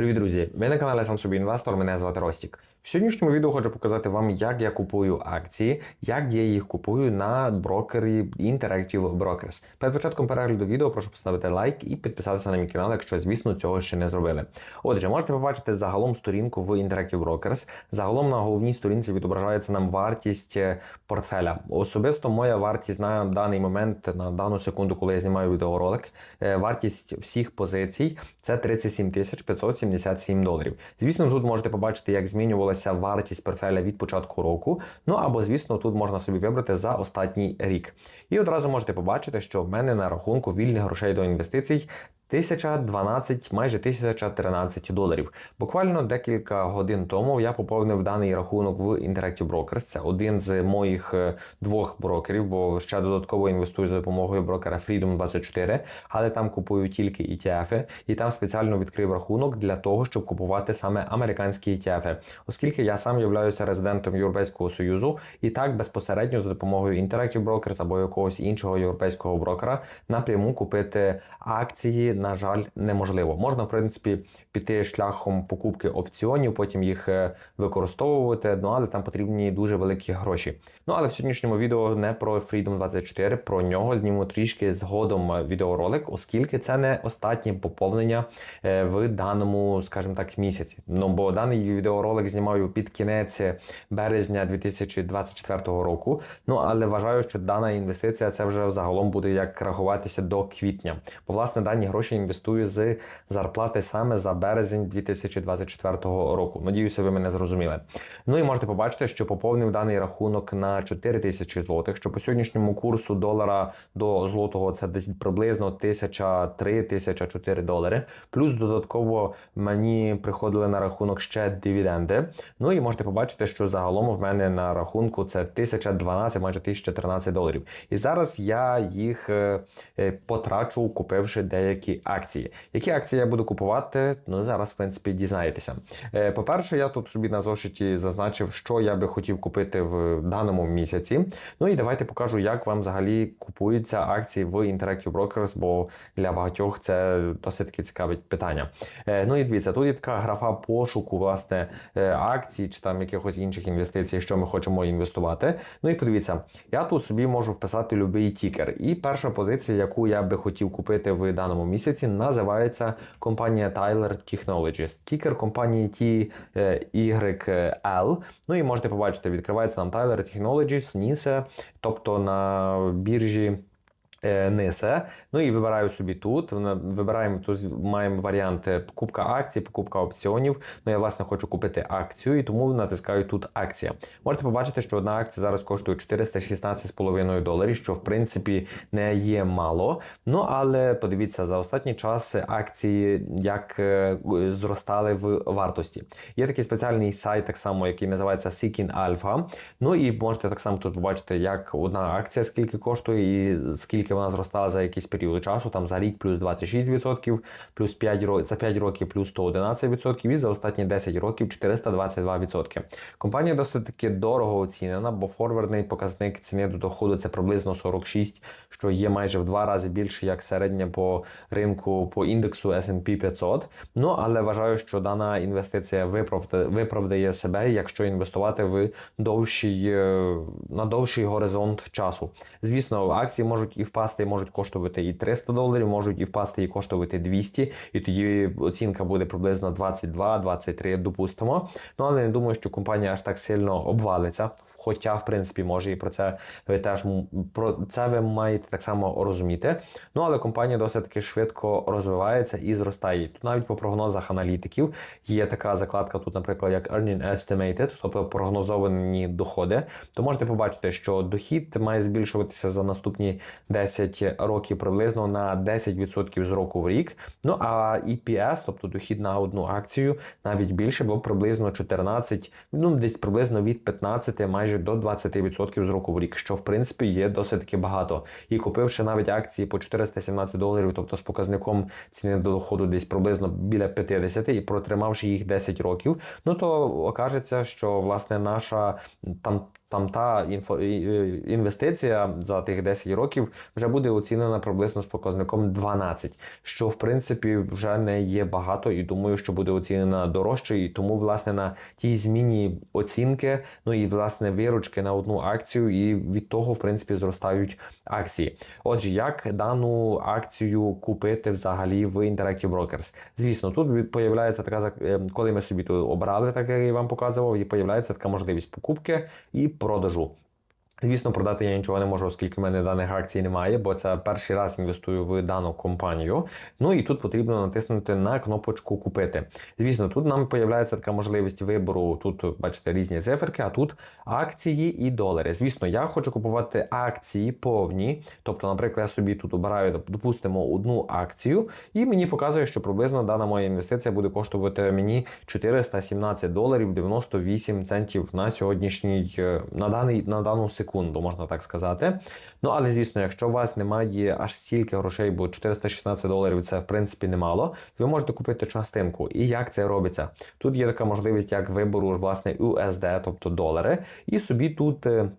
Привіт, друзі! Ви на каналі Сам собі інвестор. Мене звати Ростік. В сьогоднішньому відео хочу показати вам, як я купую акції, як я їх купую на брокері Interactive Brokers. Перед початком перегляду відео прошу поставити лайк і підписатися на мій канал, якщо, звісно, цього ще не зробили. Отже, можете побачити загалом сторінку в Interactive Brokers. Загалом на головній сторінці відображається нам вартість е, портфеля. Особисто моя вартість на даний момент, на дану секунду, коли я знімаю відеоролик, е, вартість всіх позицій це 37 577 доларів. Звісно, тут можете побачити, як змінювалася вартість портфеля від початку року. Ну або, звісно, тут можна собі вибрати за останній рік. І одразу можете побачити, що в мене на рахунку вільних грошей до інвестицій 1012, майже 1013 доларів. Буквально декілька годин тому я поповнив даний рахунок в Interactive Brokers. Це один з моїх е, двох брокерів, бо ще додатково інвестую за допомогою брокера Freedom24, але там купую тільки ETF, і там спеціально відкрив рахунок для того, щоб купувати саме американські ETF. Оскільки я сам являюся резидентом Європейського Союзу, і так безпосередньо за допомогою Interactive Brokers або якогось іншого європейського брокера напряму купити акції на жаль, неможливо. Можна, в принципі, піти шляхом покупки опціонів, потім їх е, використовувати, ну але там потрібні дуже великі гроші. Ну але в сьогоднішньому відео не про Freedom 24, про нього зніму трішки згодом відеоролик, оскільки це не останнє поповнення е, в даному, скажімо так, місяці. Ну бо даний відеоролик знімаю під кінець березня 2024 року. Ну але вважаю, що дана інвестиція це вже загалом буде як рахуватися до квітня. Бо власне дані гроші інвестую з зарплати саме за березень 2024 року. Надіюся, ви мене зрозуміли. Ну і можете побачити, що поповнив даний рахунок на 4 тисячі злотих, що по сьогоднішньому курсу долара до злотого це десь приблизно 1003-1004 долари. Плюс додатково мені приходили на рахунок ще дивіденди. Ну і можете побачити, що загалом в мене на рахунку це 1012, майже 1013 доларів. І зараз я їх е, е, потрачу, купивши деякі акції. Які акції я буду купувати? Ну зараз, в принципі, дізнаєтеся. Е, По-перше, я тут собі на зошиті зазначив, що я би хотів купити в даному місяці. Ну і давайте покажу, як вам взагалі купуються акції в Interactive Brokers, бо для багатьох це досить таки цікаве питання. Е, Ну і дивіться, тут є така графа пошуку власне е, акцій чи там якихось інших інвестицій, що ми хочемо інвестувати. Ну і подивіться, я тут собі можу вписати будь-який тікер. І перша позиція, яку я би хотів купити в даному місяці, називається компанія Tyler Technologies. Тікер компанії TYL. Ну і можете побачити, відкривається нам Tyler Technologies, NISE, тобто на біржі. Е, Нисе. Ну і вибираю собі тут. Вибираємо тут маємо варіанти покупка акцій, покупка опціонів. Ну я власне хочу купити акцію, і тому натискаю тут акція. Можете побачити, що одна акція зараз коштує 416,5 доларів, що в принципі не є мало. Ну але подивіться, за останній час акції як е, зростали в вартості. Є такий спеціальний сайт, так само, який називається Seeking Alpha. Ну і можете так само тут побачити, як одна акція скільки коштує і скільки вона зростала за якийсь період часу. Там за рік плюс 26%, плюс 5 за 5 років плюс 111% і за останні 10 років 422%. Компанія досить таки дорого оцінена, бо форвардний показник ціни до доходу це приблизно 46, що є майже в два рази більше, як середня по ринку по індексу S&P 500. Ну але вважаю, що дана інвестиція виправдає, виправдає себе, якщо інвестувати в довший е, на довший горизонт часу. Звісно, акції можуть і впасти, можуть коштувати і 300 доларів, можуть і впасти і коштувати 200, і тоді оцінка буде приблизно 22-23, допустимо. Ну але не думаю, що компанія аж так сильно обвалиться. Хоча, в принципі, може і про це ви теж про це ви маєте так само розуміти. Ну але компанія досить таки швидко розвивається і зростає. Тут навіть по прогнозах аналітиків є така закладка, тут, наприклад, як Earning Estimated, тобто прогнозовані доходи. То можете побачити, що дохід має збільшуватися за наступні 10 років приблизно на 10% з року в рік. Ну а EPS, тобто дохід на одну акцію, навіть більше, бо приблизно 14, ну десь приблизно від 15 майже до 20% з року в рік, що в принципі є досить таки багато. І купивши навіть акції по 417 доларів, тобто з показником ціни до доходу десь приблизно біля 50 і протримавши їх 10 років, ну то окажеться, що власне наша там там та інфо, інвестиція за тих 10 років вже буде оцінена приблизно з показником 12, що в принципі вже не є багато, і думаю, що буде оцінена дорожче. І тому, власне, на тій зміні оцінки, ну і власне виручки на одну акцію, і від того, в принципі, зростають акції. Отже, як дану акцію купити взагалі в Interactive Brokers? Звісно, тут появляється така зак- е, коли ми собі тут обрали, так як я вам показував, і появляється така можливість покупки і продажу. Звісно, продати я нічого не можу, оскільки в мене даних акцій немає, бо це перший раз інвестую в дану компанію. Ну і тут потрібно натиснути на кнопочку Купити. Звісно, тут нам появляється така можливість вибору. Тут бачите різні циферки, а тут акції і долари. Звісно, я хочу купувати акції повні. Тобто, наприклад, я собі тут обираю, допустимо, одну акцію, і мені показує, що приблизно дана моя інвестиція буде коштувати мені 417 доларів 98 центів на сьогоднішній е, на даний на дану секунду, можна так сказати. Ну але звісно, якщо у вас немає аж стільки грошей, бо 416 доларів це в принципі немало, ви можете купити частинку. І як це робиться? Тут є така можливість, як вибору власне USD, тобто долари, і собі тут. е,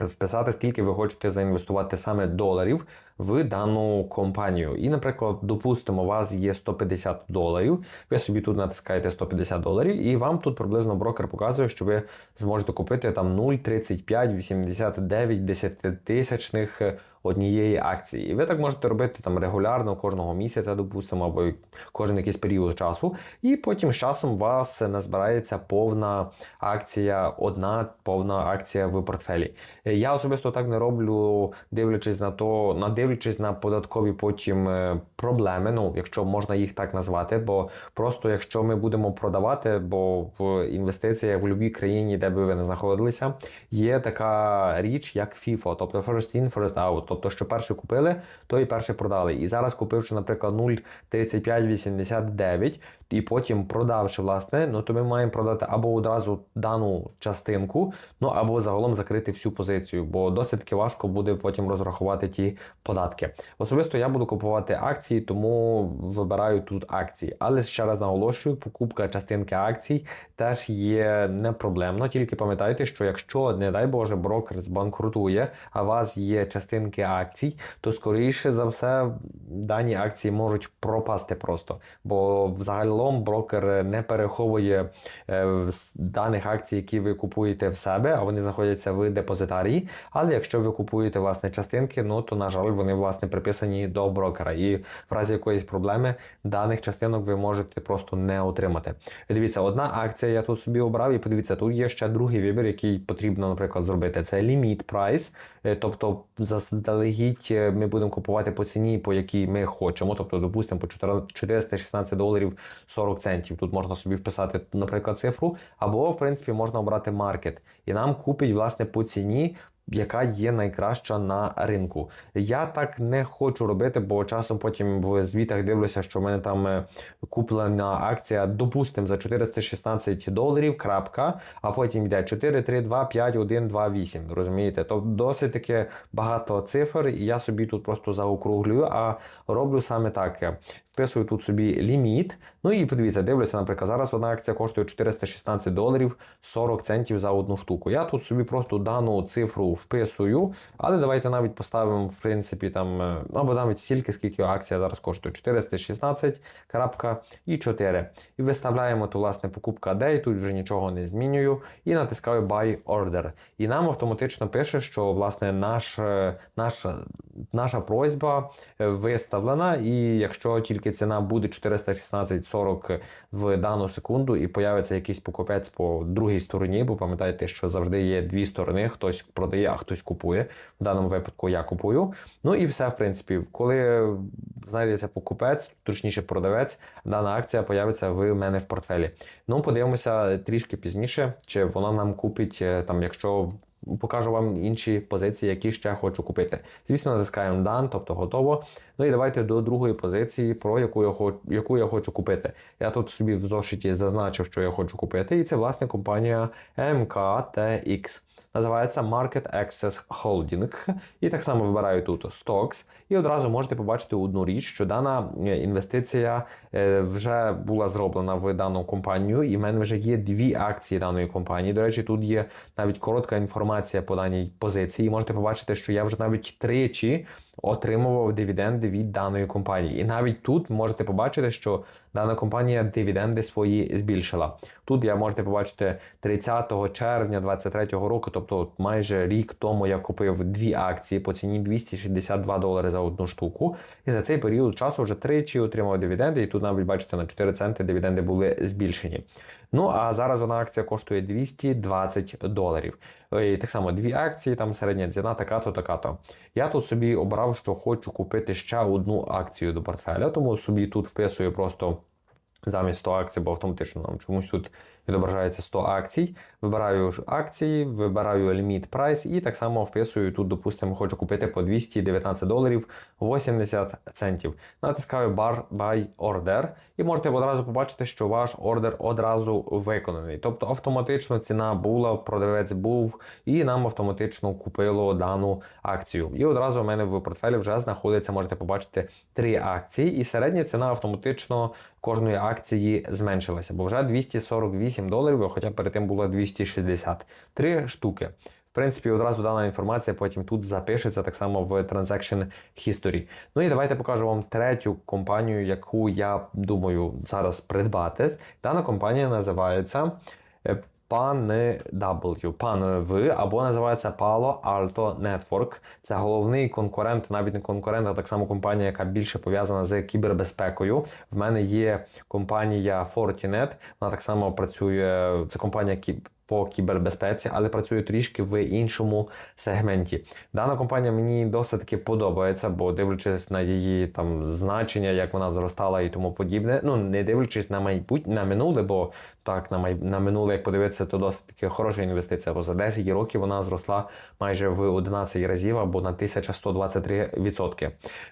Вписати, скільки ви хочете заінвестувати саме доларів в дану компанію. І, наприклад, допустимо, у вас є 150 доларів. Ви собі тут натискаєте 150 доларів, і вам тут приблизно брокер показує, що ви зможете купити там 0,3589 десятитисячних однієї акції. І ви так можете робити там регулярно кожного місяця, допустимо, або кожен якийсь період часу. І потім з часом у вас назбирається повна акція, одна повна акція в портфелі. Я особисто так не роблю, дивлячись на то, на дивлячись на податкові потім е, проблеми. Ну, якщо можна їх так назвати, бо просто якщо ми будемо продавати, бо в інвестиціях в будь-якій країні, де би ви не знаходилися, є така річ, як FIFO, тобто first in, first out. Тобто, що перший купили, то і перший продали. І зараз купивши, наприклад, 0,3589, і потім продавши, власне, ну то ми маємо продати або одразу дану частинку, ну або загалом закрити всю позицію, бо досить таки важко буде потім розрахувати ті податки. Особисто я буду купувати акції, тому вибираю тут акції. Але ще раз наголошую, покупка частинки акцій теж є не проблемно. Тільки пам'ятайте, що якщо, не дай Боже, брокер збанкрутує, а у вас є частинки акцій, то скоріше за все дані акції можуть пропасти просто. Бо взагалом брокер не переховує е, даних акцій, які ви купуєте в себе, а вони знаходяться в депозитарії. Але якщо ви купуєте власне частинки, ну то на жаль, вони власне приписані до брокера. І в разі якоїсь проблеми даних частинок ви можете просто не отримати. Дивіться, одна акція я тут собі обрав, і подивіться, тут є ще другий вибір, який потрібно, наприклад, зробити. Це ліміт прайс. Е, Тобто, заздалегідь е, ми будемо купувати по ціні, по якій ми хочемо. Тобто, допустимо, по 416 доларів 40 центів. Тут можна собі вписати, наприклад, цифру, або, в принципі, можна обрати маркет. І нам купить, власне, по ціні. Яка є найкраща на ринку. Я так не хочу робити, бо часом потім в звітах дивлюся, що в мене там е, куплена акція, допустимо, за 416 доларів, крапка, а потім йде 4, 3, 2, 5, 1, 2, 8. Розумієте? Тобто досить таки багато цифр, і я собі тут просто заокруглюю, а роблю саме так. Вписую тут собі ліміт. Ну і подивіться, дивлюся, наприклад, зараз одна акція коштує 416 доларів 40 центів за одну штуку. Я тут собі просто дану цифру вписую, але давайте навіть поставимо, в принципі, там, е, або навіть стільки, скільки акція зараз коштує. 416 і 4. І виставляємо ту, власне, покупка day, тут вже нічого не змінюю, і натискаю Buy Order. І нам автоматично пише, що власне наш, е, наша, наша просьба е, виставлена, і якщо тільки ціна буде 416,40 в дану секунду, і появиться якийсь покупець по другій стороні, бо пам'ятайте, що завжди є дві сторони: хтось продає, а хтось купує. В даному випадку я купую. Ну і все, в принципі, коли знайдеться покупець, точніше продавець, дана акція появиться в мене в портфелі. Ну, подивимося трішки пізніше, чи вона нам купить е, там, якщо. Покажу вам інші позиції, які ще хочу купити. Звісно, натискаємо Done, тобто готово. Ну і давайте до другої позиції, про яку я хочу, яку я хочу купити. Я тут собі в зошиті зазначив, що я хочу купити, і це власне компанія MKTX. Називається Market Access Holding. І так само вибираю тут Stocks. І одразу можете побачити одну річ, що дана е, інвестиція е, вже була зроблена в дану компанію, і в мене вже є дві акції даної компанії. До речі, тут є навіть коротка інформація по даній позиції. Можете побачити, що я вже навіть тричі отримував дивіденди від даної компанії. І навіть тут можете побачити, що дана компанія дивіденди свої збільшила. Тут я можете побачити 30 червня 2023 року, тобто майже рік тому я купив дві акції по ціні 262 долари за одну штуку. І за цей період часу вже тричі отримав дивіденди. І тут навіть бачите на 4 центи дивіденди були збільшені. Ну а зараз вона акція коштує 220 доларів. І так само дві акції, там середня ціна така-то, така-то. Я тут собі обрав, що хочу купити ще одну акцію до портфеля, тому собі тут вписую просто замість 100 акцій, бо автоматично нам чомусь тут відображається 100 акцій. Вибираю акції, вибираю ліміт прайс і так само вписую тут, допустимо, хочу купити по 219 доларів 80 центів. Натискаю Bar Buy Order і можете одразу побачити, що ваш ордер одразу виконаний. Тобто автоматично ціна була, продавець був, і нам автоматично купило дану акцію. І одразу у мене в портфелі вже знаходиться, можете побачити, три акції, і середня ціна автоматично кожної акції зменшилася, бо вже 248 доларів, хоча перед тим було 260. Три штуки. В принципі, одразу дана інформація потім тут запишеться так само в Transaction History. Ну і давайте покажу вам третю компанію, яку я думаю зараз придбати. Дана компанія називається е, PAN-W, пане В, або називається Palo Alto Network. Це головний конкурент, навіть не конкурент, а так само компанія, яка більше пов'язана з кібербезпекою. В мене є компанія Fortinet, вона так само працює. Це компанія по кібербезпеці, але працює трішки в іншому сегменті. Дана компанія мені досить таки подобається, бо дивлячись на її там значення, як вона зростала і тому подібне. Ну не дивлячись на майбутнє на минуле, бо так на май... на минуле, як подивитися, то досить таки хороша інвестиція. Бо за 10 років вона зросла майже в 11 разів або на 1123%.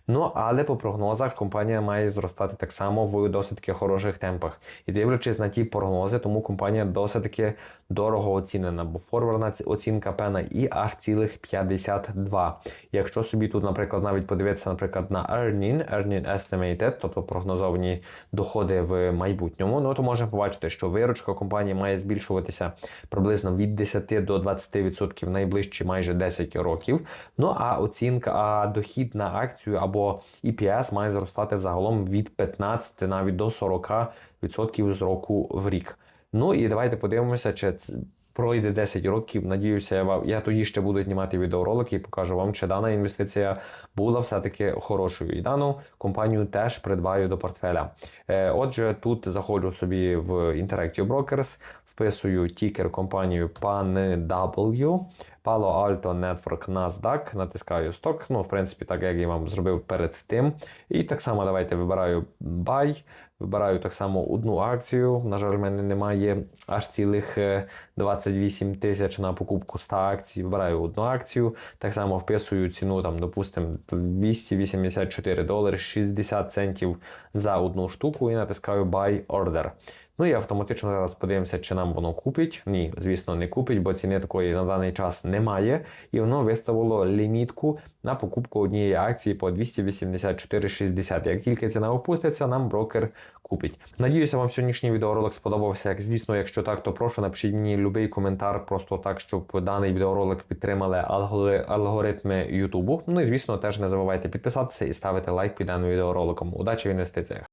Ну але по прогнозах компанія має зростати так само в досить таки хороших темпах. І дивлячись на ті прогнози, тому компанія досить таки дорого оцінена, бо форвардна оцінка пена і аж цілих 52. Якщо собі тут, наприклад, навіть подивитися, наприклад, на earning, earning estimated, тобто прогнозовані доходи в майбутньому, ну то можна побачити, що виручка компанії має збільшуватися приблизно від 10 до 20% найближчі майже 10 років. Ну а оцінка, а дохід на акцію або EPS має зростати взагалом від 15 навіть до 40% з року в рік. Ну і давайте подивимося, чи пройде 10 років. Надіюся, я вам я тоді ще буду знімати відеоролики і покажу вам, чи дана інвестиція була все-таки хорошою. І дану компанію теж придбаю до портфеля. Е, Отже, тут заходжу собі в Interactive Brokers, вписую тікер компанію PANW. Palo Alto Network NASDAQ, натискаю сток. Ну, в принципі, так як я вам зробив перед тим. І так само давайте вибираю Buy. Вибираю так само одну акцію. На жаль, в мене немає аж цілих 28 тисяч на покупку 100 акцій. Вибираю одну акцію. Так само вписую ціну, там, допустимо, 284 долари 60 центів за одну штуку і натискаю Buy Order. Ну і автоматично зараз подивимося, чи нам воно купить. Ні, звісно, не купить, бо ціни такої на даний час немає. І воно виставило лімітку на покупку однієї акції по 284,60. Як тільки ціна опуститься, нам брокер купить. Надіюся, вам сьогоднішній відеоролик сподобався. Як звісно, якщо так, то прошу напишіть мені будь-який коментар, просто так, щоб даний відеоролик підтримали алгоритми Ютубу. Ну і звісно, теж не забувайте підписатися і ставити лайк під даним відеороликом. Удачі в інвестиціях!